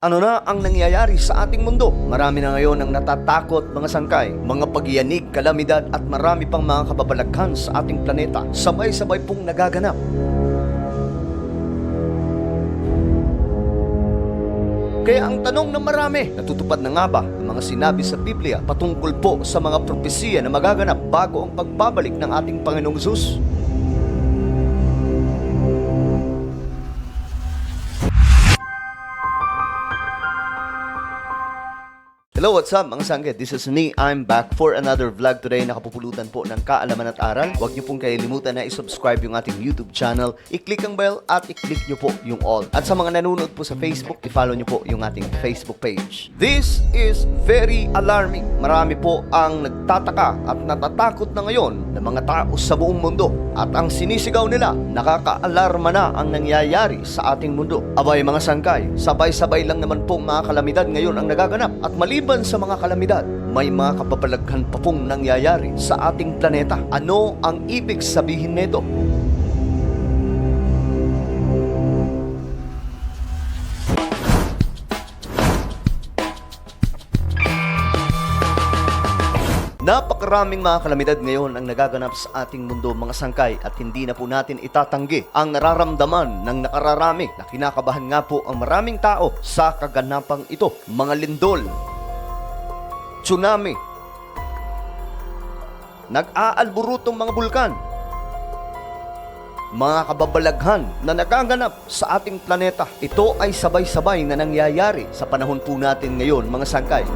Ano na ang nangyayari sa ating mundo? Marami na ngayon ang natatakot mga sangkay, mga pagyanig, kalamidad at marami pang mga kababalaghan sa ating planeta. Sabay-sabay pong nagaganap. Kaya ang tanong ng marami, natutupad na nga ba ang mga sinabi sa Biblia patungkol po sa mga propesiya na magaganap bago ang pagbabalik ng ating Panginoong Zeus? Hello, what's up mga sangkit? This is me. I'm back for another vlog today na kapupulutan po ng kaalaman at aral. Huwag niyo pong kalilimutan na i-subscribe yung ating YouTube channel, i-click ang bell at i-click niyo po yung all. At sa mga nanonood po sa Facebook, i-follow niyo po yung ating Facebook page. This is very alarming. Marami po ang nagtataka at natatakot na ngayon ng mga tao sa buong mundo. At ang sinisigaw nila, nakaka-alarma na ang nangyayari sa ating mundo. Abay mga sangkay, sabay-sabay lang naman pong mga kalamidad ngayon ang nagaganap. At maliban sa mga kalamidad, may mga kapabalaghan pa pong nangyayari sa ating planeta. Ano ang ibig sabihin nito? Napakaraming mga kalamidad ngayon ang nagaganap sa ating mundo mga sangkay at hindi na po natin itatanggi ang nararamdaman ng nakararami na kinakabahan nga po ang maraming tao sa kaganapang ito. Mga lindol, tsunami, nag-aalburutong mga bulkan, mga kababalaghan na nagaganap sa ating planeta. Ito ay sabay-sabay na nangyayari sa panahon po natin ngayon mga sangkay.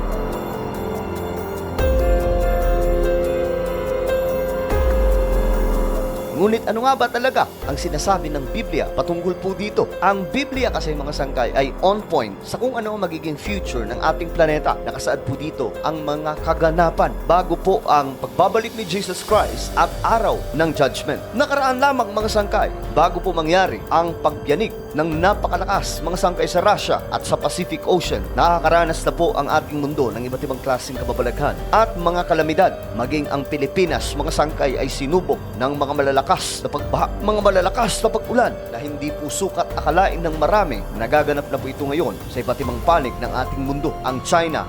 Ngunit ano nga ba talaga ang sinasabi ng Biblia patungkol po dito? Ang Biblia kasi mga sangkay ay on point sa kung ano ang magiging future ng ating planeta. Nakasaad po dito ang mga kaganapan bago po ang pagbabalik ni Jesus Christ at araw ng judgment. Nakaraan lamang mga sangkay bago po mangyari ang pagyanig ng napakalakas mga sangkay sa Russia at sa Pacific Ocean. Nakakaranas na po ang ating mundo ng iba't ibang klaseng kababalaghan at mga kalamidad. Maging ang Pilipinas, mga sangkay ay sinubok ng mga malalakas na pagbaha, mga malalakas na pag-ulan na hindi po sukat akalain ng marami. Nagaganap na po ito ngayon sa iba't ibang panig ng ating mundo. Ang China,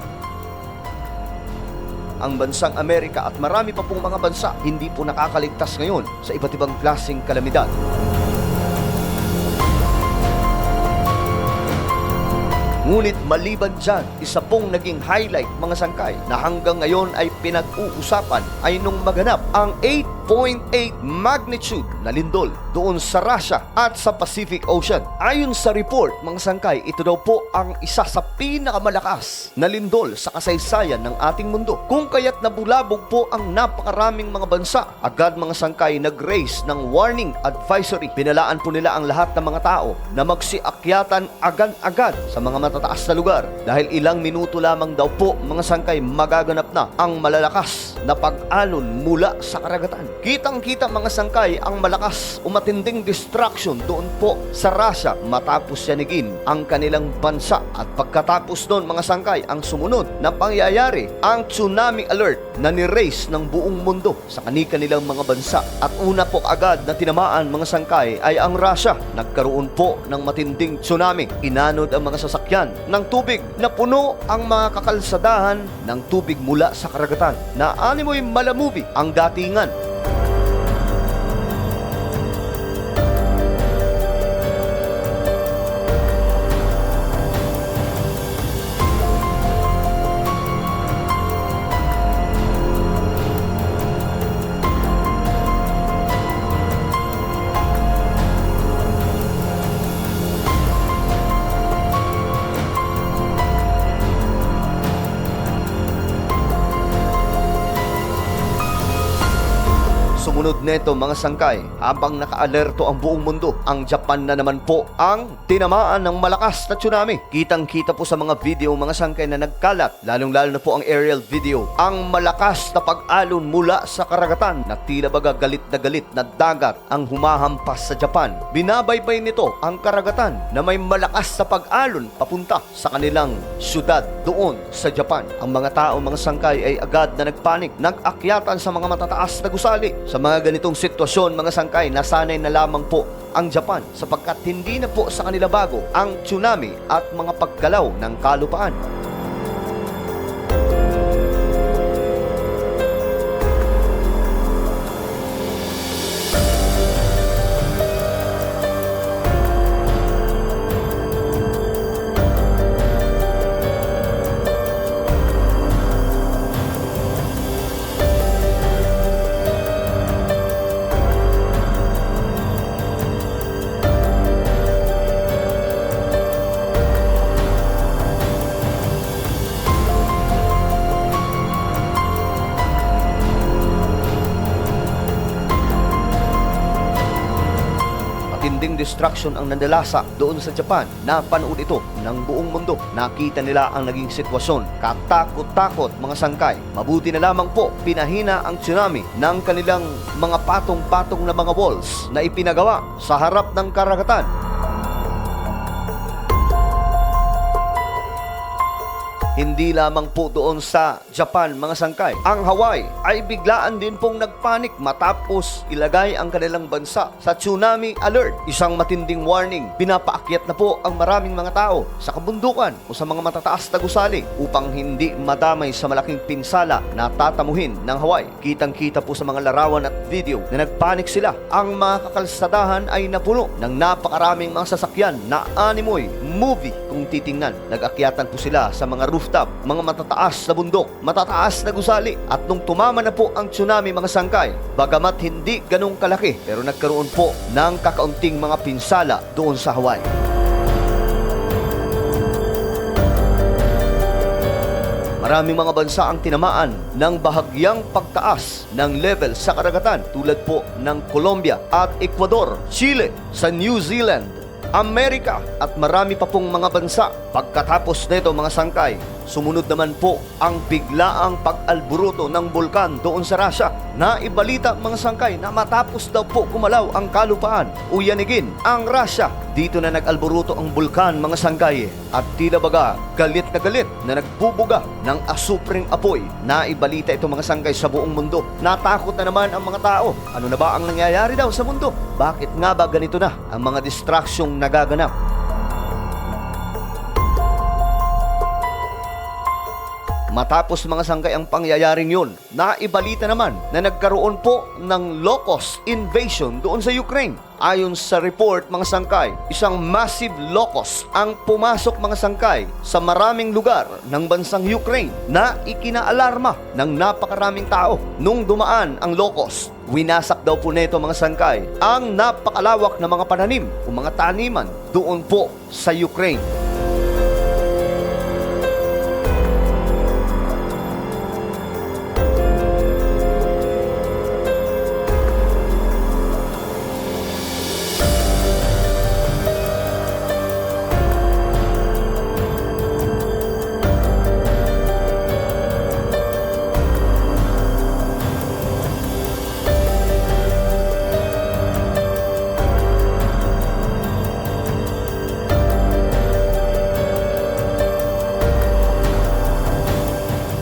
ang bansang Amerika at marami pa pong mga bansa hindi po nakakaligtas ngayon sa iba't ibang klaseng kalamidad. Ngunit maliban dyan, isa pong naging highlight mga sangkay na hanggang ngayon ay pinag-uusapan ay nung maganap ang 8.8 magnitude na lindol doon sa Russia at sa Pacific Ocean. Ayon sa report mga sangkay, ito daw po ang isa sa pinakamalakas na lindol sa kasaysayan ng ating mundo. Kung kaya't nabulabog po ang napakaraming mga bansa, agad mga sangkay nag-raise ng warning advisory. Pinalaan po nila ang lahat ng mga tao na magsiakyatan agad-agad sa mga matataas na lugar dahil ilang minuto lamang daw po mga sangkay magaganap na ang malalakas na pag-alon mula sa karagatan. Kitang-kita mga sangkay ang malakas umatinding destruction doon po sa Russia matapos yanigin ang kanilang bansa. At pagkatapos doon mga sangkay ang sumunod na pangyayari ang tsunami alert na ni-raise ng buong mundo sa kani-kanilang mga bansa at una po agad na tinamaan mga sangkay ay ang Russia. Nagkaroon po ng matinding tsunami. Inanod ang mga sasakyan ng tubig na puno ang mga kakalsadahan ng tubig mula sa karagatan na animoy malamubi ang datingan Sumunod neto mga sangkay habang nakaalerto ang buong mundo. Ang Japan na naman po ang tinamaan ng malakas na tsunami. Kitang-kita po sa mga video mga sangkay na nagkalat, lalong-lalo na po ang aerial video. Ang malakas na pag-alon mula sa karagatan na tila baga galit na galit na dagat ang humahampas sa Japan. Binabaybay nito ang karagatan na may malakas na pag-alon papunta sa kanilang syudad doon sa Japan. Ang mga tao, mga sangkay ay agad na nagpanik, nag-akyatan sa mga matataas na gusali, sa mga ganitong sitwasyon mga sangkay nasanay na lamang po ang Japan sapagkat hindi na po sa kanila bago ang tsunami at mga paggalaw ng kalupaan. Destruction ang nandalasa doon sa Japan. Napanood ito ng buong mundo. Nakita nila ang naging sitwasyon. Katakot-takot mga sangkay. Mabuti na lamang po pinahina ang tsunami ng kanilang mga patong-patong na mga walls na ipinagawa sa harap ng karagatan. Hindi lamang po doon sa Japan mga sangkay. Ang Hawaii ay biglaan din pong nagpanik matapos ilagay ang kanilang bansa sa tsunami alert. Isang matinding warning. Pinapaakyat na po ang maraming mga tao sa kabundukan o sa mga matataas na gusali upang hindi madamay sa malaking pinsala na tatamuhin ng Hawaii. Kitang-kita po sa mga larawan at video na nagpanik sila. Ang mga kakalsadahan ay napuno ng napakaraming mga sasakyan na animoy movie kung titingnan. Nag-akyatan po sila sa mga rooftop, mga matataas na bundok, matataas na gusali. At nung tumama na po ang tsunami mga sangkay, bagamat hindi ganong kalaki, pero nagkaroon po ng kakaunting mga pinsala doon sa Hawaii. Maraming mga bansa ang tinamaan ng bahagyang pagtaas ng level sa karagatan tulad po ng Colombia at Ecuador, Chile, sa New Zealand, Amerika at marami pa pong mga bansa. Pagkatapos nito mga sangkay, sumunod naman po ang biglaang pag-alburuto ng bulkan doon sa Russia na ibalita mga sangkay na matapos daw po kumalaw ang kalupaan, uyanigin ang Russia. Dito na nag-alburuto ang bulkan mga sangkay at tila baga galit na galit na nagbubuga ng asupring apoy na ibalita ito mga sangkay sa buong mundo. Natakot na naman ang mga tao. Ano na ba ang nangyayari daw sa mundo? Bakit nga ba ganito na ang mga distracsyong nagaganap? Matapos mga sangkay ang pangyayaring yun, naibalita naman na nagkaroon po ng locust invasion doon sa Ukraine. Ayon sa report mga sangkay, isang massive locust ang pumasok mga sangkay sa maraming lugar ng bansang Ukraine na ikinaalarma ng napakaraming tao. Nung dumaan ang locust, winasak daw po nito mga sangkay ang napakalawak na mga pananim o mga taniman doon po sa Ukraine.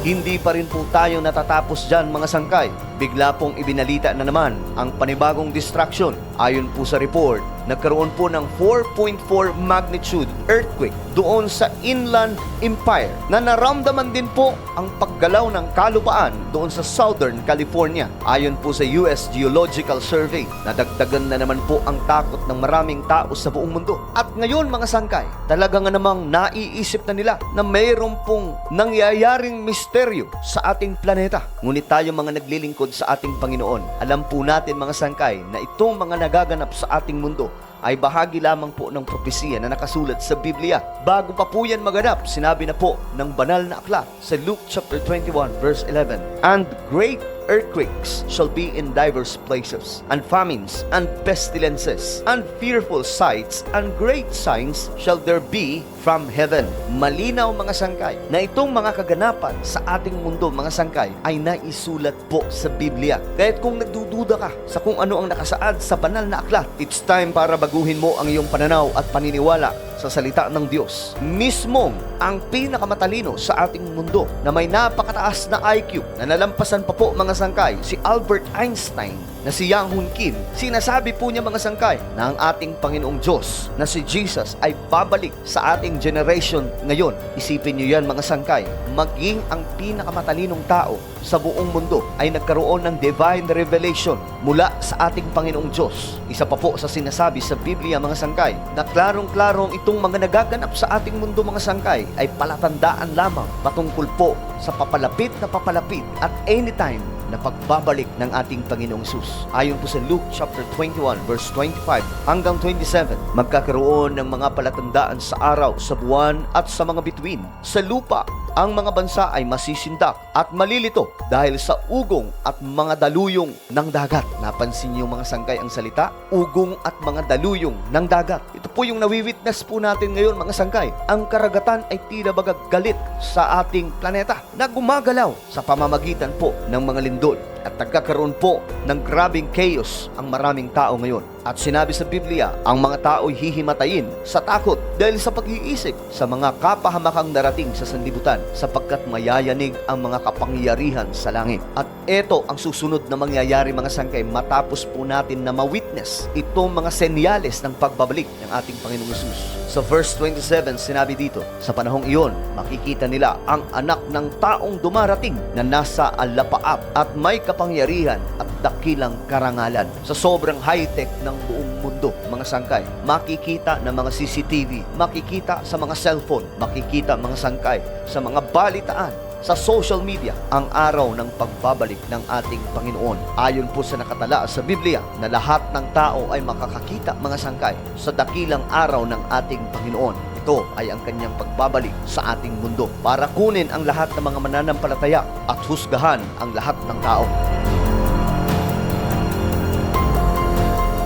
Hindi pa rin po tayo natatapos dyan mga sangkay. Bigla pong ibinalita na naman ang panibagong distraction. Ayon po sa report, nagkaroon po ng 4.4 magnitude earthquake doon sa Inland Empire na naramdaman din po ang paggalaw ng kalupaan doon sa Southern California. Ayon po sa US Geological Survey, nadagdagan na naman po ang takot ng maraming tao sa buong mundo. At ngayon mga sangkay, talaga nga namang naiisip na nila na mayroon pong nangyayaring misteryo sa ating planeta. Ngunit tayo mga naglilingkod sa ating Panginoon, alam po natin mga sangkay na itong mga nagaganap sa ating mundo ay bahagi lamang po ng propesiya na nakasulat sa Biblia. Bago pa po yan maganap, sinabi na po ng banal na aklat sa Luke chapter 21 verse 11, And great earthquakes shall be in diverse places, and famines, and pestilences, and fearful sights, and great signs shall there be from heaven. Malinaw mga sangkay na itong mga kaganapan sa ating mundo mga sangkay ay naisulat po sa Biblia. Kaya't kung nagdududa ka sa kung ano ang nakasaad sa banal na aklat, it's time para baguhin mo ang iyong pananaw at paniniwala sa salita ng Diyos. Mismong ang pinakamatalino sa ating mundo na may napakataas na IQ na nalampasan pa po mga sangkay, si Albert Einstein na si Yang Hun Kim, sinasabi po niya mga sangkay na ang ating Panginoong Diyos na si Jesus ay babalik sa ating generation ngayon. Isipin niyo yan mga sangkay, maging ang pinakamatalinong tao sa buong mundo ay nagkaroon ng divine revelation mula sa ating Panginoong Diyos. Isa pa po sa sinasabi sa Biblia mga sangkay na klarong-klarong itong mga nagaganap sa ating mundo mga sangkay ay palatandaan lamang patungkol po sa papalapit na papalapit at anytime na pagbabalik ng ating Panginoong Sus. Ayon po sa Luke chapter 21 verse 25 hanggang 27, magkakaroon ng mga palatandaan sa araw, sa buwan at sa mga bituin. Sa lupa, ang mga bansa ay masisindak at malilito dahil sa ugong at mga daluyong ng dagat. Napansin niyo mga sangkay ang salita? Ugong at mga daluyong ng dagat. Ito po yung nawi-witness po natin ngayon mga sangkay. Ang karagatan ay tila bagag galit sa ating planeta na gumagalaw sa pamamagitan po ng mga lindol đội at nagkakaroon po ng grabing chaos ang maraming tao ngayon. At sinabi sa Biblia, ang mga tao'y hihimatayin sa takot dahil sa pag-iisip sa mga kapahamakang darating sa sanlibutan sapagkat mayayanig ang mga kapangyarihan sa langit. At ito ang susunod na mangyayari mga sangkay matapos po natin na ma-witness itong mga senyales ng pagbabalik ng ating Panginoong Yesus. Sa verse 27, sinabi dito, sa panahong iyon, makikita nila ang anak ng taong dumarating na nasa alapaap at may kapangyarihan at dakilang karangalan. Sa sobrang high-tech ng buong mundo, mga sangkay, makikita ng mga CCTV, makikita sa mga cellphone, makikita mga sangkay sa mga balitaan, sa social media ang araw ng pagbabalik ng ating Panginoon. Ayon po sa nakatala sa Biblia na lahat ng tao ay makakakita mga sangkay sa dakilang araw ng ating Panginoon. Ito ay ang kanyang pagbabalik sa ating mundo para kunin ang lahat ng mga mananampalataya at husgahan ang lahat ng tao.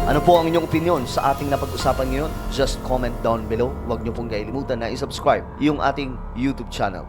Ano po ang inyong opinion sa ating napag-usapan ngayon? Just comment down below. Huwag niyo pong kailimutan na i-subscribe yung ating YouTube channel.